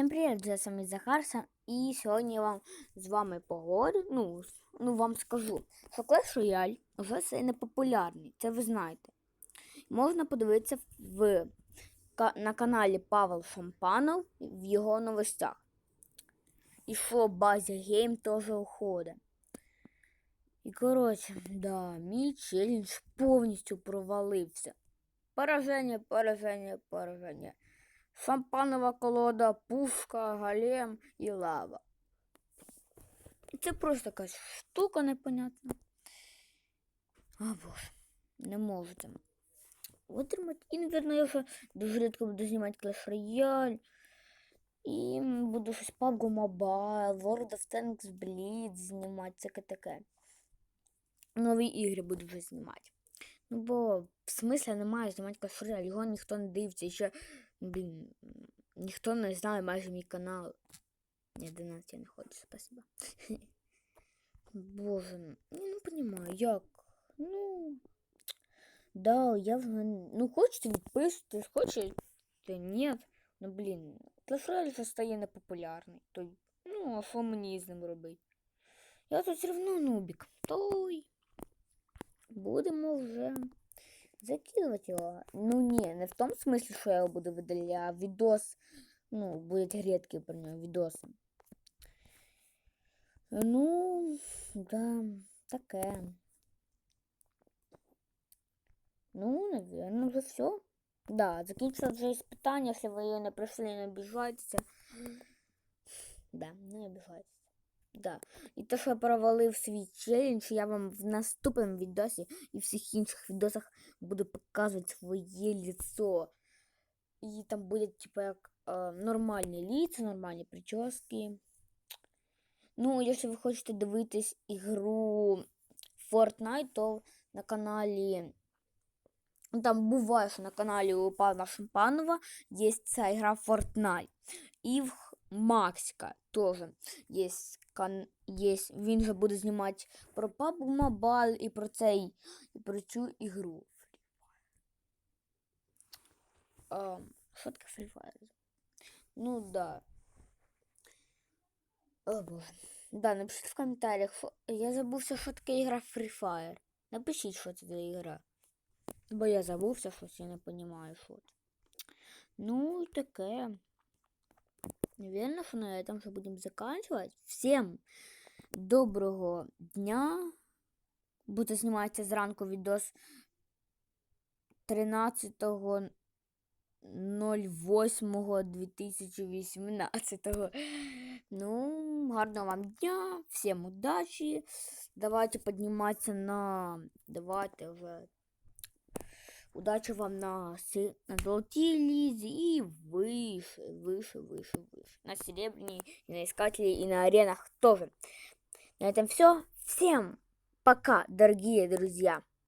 Всім привіт, це самий Захар, і сьогодні я вам з вами поговорю, ну, ну вам скажу, що Clash Royale вже це не популярний, це ви знаєте. Можна подивитися в, на каналі Павел Шампанов в його новостях. І що Базі Гейм теж уходить. І коротше, да, мій челендж повністю провалився. Пораження, пораження, пораження. Шампанова колода, пушка, голем і лава. Це просто якась штука непонятна. А боже, не можу там витримати. І, напевно, я вже дуже рідко буду знімати Clash Royale. І буду щось PUBG Mobile, World of Tanks Blitz знімати, таке таке. Нові ігри буду вже знімати. Ну, бо в смислі немає знімати Clash Royale, його ніхто не дивиться. Ще, блін, ніхто не знає майже мій канал. Ні, 11 я не ходжу, спасибо. Боже, ну не понимаю, як. Ну, да, я вже, ну, хочете відписуйтесь, хочете ні. Ну, блін, Clash вже стає непопулярний. То, ну, а що мені з ним робити? Я тут все одно нубік. Той. Будемо вже закидувати його. Ну ні, не в тому смислі, що я його буду видаляти, а відос. Ну, будуть рідкі про нього відоси. Ну, да, таке. Ну, наверное, вже все. Да, закінчилось вже іспитання, якщо ви її не пройшли, не обіжайтеся. Да, не обіжайтеся. Да. І те, що я провалив свій челендж, я вам в наступному відосі і в всіх інших відосах буду показувати своє лицо. І там буде, типа, як е, нормальні лица, нормальні прически. Ну, якщо ви хочете дивитись ігру Fortnite, то на каналі. Ну, Там буває, що на каналі у Павла Шампанова є ця ігра Fortnite. І в Максика теж є, кан... є. Він же буде знімати про PUBG Mobile і про цей, і про цю ігру. А, що таке Free? Ну да. О боже. Да, напишіть в коментарях. Я забувся, що таке ігра Free Fire. Напишіть, що це за ігра. Бо я забувся щось, я не розумію, що це. Ну, таке. Наверное, на этом же будем заканчивать. Всем доброго дня. Буду зніматися зранку відос 13.08.2018. Ну, гарного вам дня, всем удачи. Давайте подниматься на... Давайте уже Удачи вам на, си- на золотій лізі і выше, выше, выше, выше. На серебряной, и на искателе, и на аренах тоже. На этом все. Всем пока, дорогие друзья.